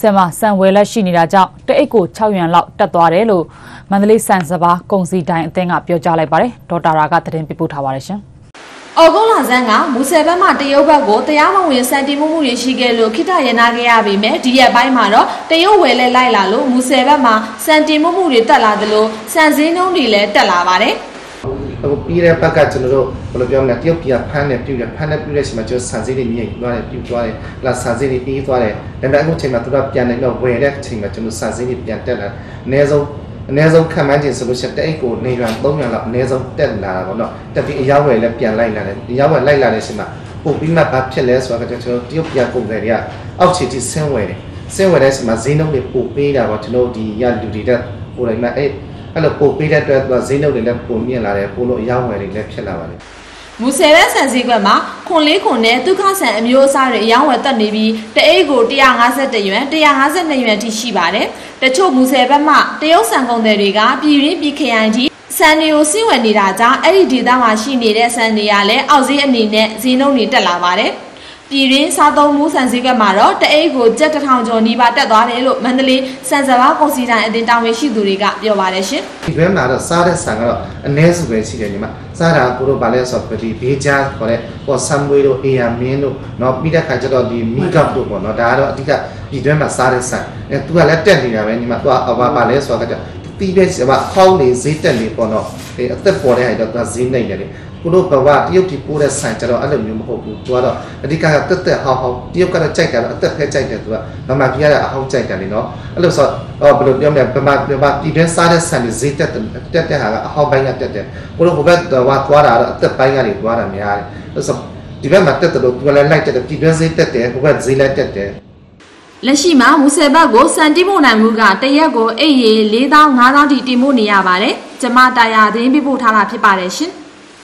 ဆန်မှာစံဝယ်လက်ရှိနေတာကြောင့်တအိတ်ကို6ရွမ်လောက်တက်သွားတယ်လို့မန္တလေးစံစပါးကုန်စည်တိုင်းအသင်းကပြောကြားလိုက်ပါတယ်ဒေါက်တာရာကသတင်းပေးပို့ထားပါတယ်ရှင်။အော်ဂုတ်လာဆန်းကမူဆယ်ဘက်မှတရုတ်ဘက်ကိုတရားမဝင်စံတင်မှုမှုတွေရှိခဲ့လို့ခိတရနာခဲ့ရပေမဲ့ဒီရက်ပိုင်းမှာတော့တရုတ်ဝယ်လဲလိုက်လာလို့မူဆယ်ဘက်မှာစံတင်မှုမှုတွေတက်လာသလိုစံစင်းနှုန်းတွေလည်းတက်လာပါတယ်။ အခုပြီးတဲ့ဘက်ကကျွန်တော်တို့ဘယ်လိုပြောမလဲတရုတ်ပြည်ကဖမ်းတယ်ပြုတ်တယ်ဖမ်းတယ်ပြုတ်တဲ့အချိန်မှာကျွန်တော်ဆန်စည်းတွေမြင့်သွားတယ်ပြုတ်သွားတယ်လာဆန်စည်းတွေပြီးသွားတယ်ဒါပေမဲ့အခုချိန်မှာသူတို့ပြန်နေတော့ဝယ်တဲ့အချိန်မှာကျွန်တော်ဆန်စည်းတွေပြန်တက်လာအနည်းဆုံးအနည်းဆုံးခံမှန်းခြင်းဆိုလို့ရှိရင်တအိတ်ကိုနေရွံ300လောက်အနည်းဆုံးတက်လာတာပေါ့နော်တက်ပြီးအရောက်ဝယ်လည်းပြန်လိုက်လာတယ်အရောက်ဝယ်လိုက်လာတဲ့အချိန်မှာပို့ပြီးမှဘာဖြစ်လဲဆိုတော့ကျွန်တော်တရုတ်ပြည်ကုန်တယ်တွေကအောက်ခြေထိဆင်းဝယ်တယ်ဆင်းဝယ်တဲ့အချိန်မှာဈေးနှုန်းတွေပို့ပေးတာပေါ့ကျွန်တော်ဒီရလူတွေတက်ပို့လိုက်မှအဲ့ အဲ့လိုပို့ပေးတဲ့အတွက်သူကဈေးနှုန်းတွေလည်းပိုမြင့်လာတယ်ပို့လို့အရောက်ဝယ်တွေလည်းဖြစ်လာပါတယ်မူဆယ်ဘက်ဆန်စည်းကွက်မှာခွန်လေးခွန်နဲ့ဒုက္ခဆန်အမျိုးအစားတွေအယောင်းဝယ်တက်နေပြီးတအိတ်ကို150ရွမ်152ရွမ်ထိရှိပါတယ်။တချို့မူဆယ်ဘက်မှတရုတ်ဆန်ကုန်တွေတွေကပြည်ရင်းပြည်ခရိုင်ကြီးဆန်တွေကိုစီးဝယ်နေတာကြောင့်အဲ့ဒီဒေသမှာရှိနေတဲ့ဆန်တွေကလည်းအောက်ဈေးအနေနဲ့ဈေးနှုန်းတွေတက်လာပါတယ်။ ပြည်ရင်းစားသုံးမှုဆန်စည်းကမှာတော့တအိတ်ကိုကျပ်တစ်ထောင်ကျော်နီးပါးတက်သွားတယ်လို့မန္တလေးစံစဘာကွန်စီတိုင်အတင်းတာဝန်ရှိသူတွေကပြောပါတယ်ရှင်။ဒီဘက်မှာတော့စားတဲ့ဆန်ကတော့အနည်းစုပဲရှိတယ်ညီမ။စားတာကိုတော့ဗာလဲဆိုတော့ဒီဘေးချာခေါ်တဲ့ပေါ်ဆမ်မွေးတို့အေယာမင်းတို့နော်ပြီးတဲ့ခါကျတော့ဒီမီကပ်တို့ပေါ့နော်ဒါကတော့အဓိကဒီတွင်းမှာစားတဲ့ဆန်။အဲသူကလည်းတက်နေတာပဲညီမ။သူကအဘာပါလဲဆိုတော့ ပြီးတဲ့ဆီမှာဟောင်းနေဈေးတက်နေပေါ့နော်အဲအသက်ပေါ်တဲ့ဟာတော့သူကဈေးနိုင်တယ်လေကိုတို့ဘဝတရုတ်ပြည်ပိုးတဲ့ဆိုင်ကြတော့အဲ့လိုမျိုးမဟုတ်ဘူးသူကတော့အဓိကကတက်တက်ဟောင်းဟောင်းတရုတ်ကတော့ကြိုက်တာတော့အသက်ဖဲကြိုက်တယ်သူကမမပြရတဲ့အဟောင်းကြိုက်တယ်လေနော်အဲ့လိုဆိုတော့ဘယ်လိုပြောမလဲဗမာဗမာပြည်ထဲစားတဲ့ဆိုင်တွေဈေးတက်တက်တဲ့ဟာကအဟောင်းပိုင်းကတက်တယ်ကိုတို့ဘဝသွားတာတော့အသက်ပိုင်းကနေသွားတာများတယ်အဲ့ဆိုဒီဘက်မှာတက်တယ်လို့သူကလည်းလိုက်တက်တယ်ပြည်တွင်းဈေးတက်တယ်ဘဝဈေးလည်းတက်တယ် လက်ရှိမှာမူဆယ်ဘက်ကိုစံတိမို့နိုင်မှုကတရက်ကိုအိတ်ရေ4000 5000ထိတင်မို့နေရပါတယ်။ကျမတာယာသတင်းပေးပို့ထားတာဖြစ်ပါတယ်ရှင်။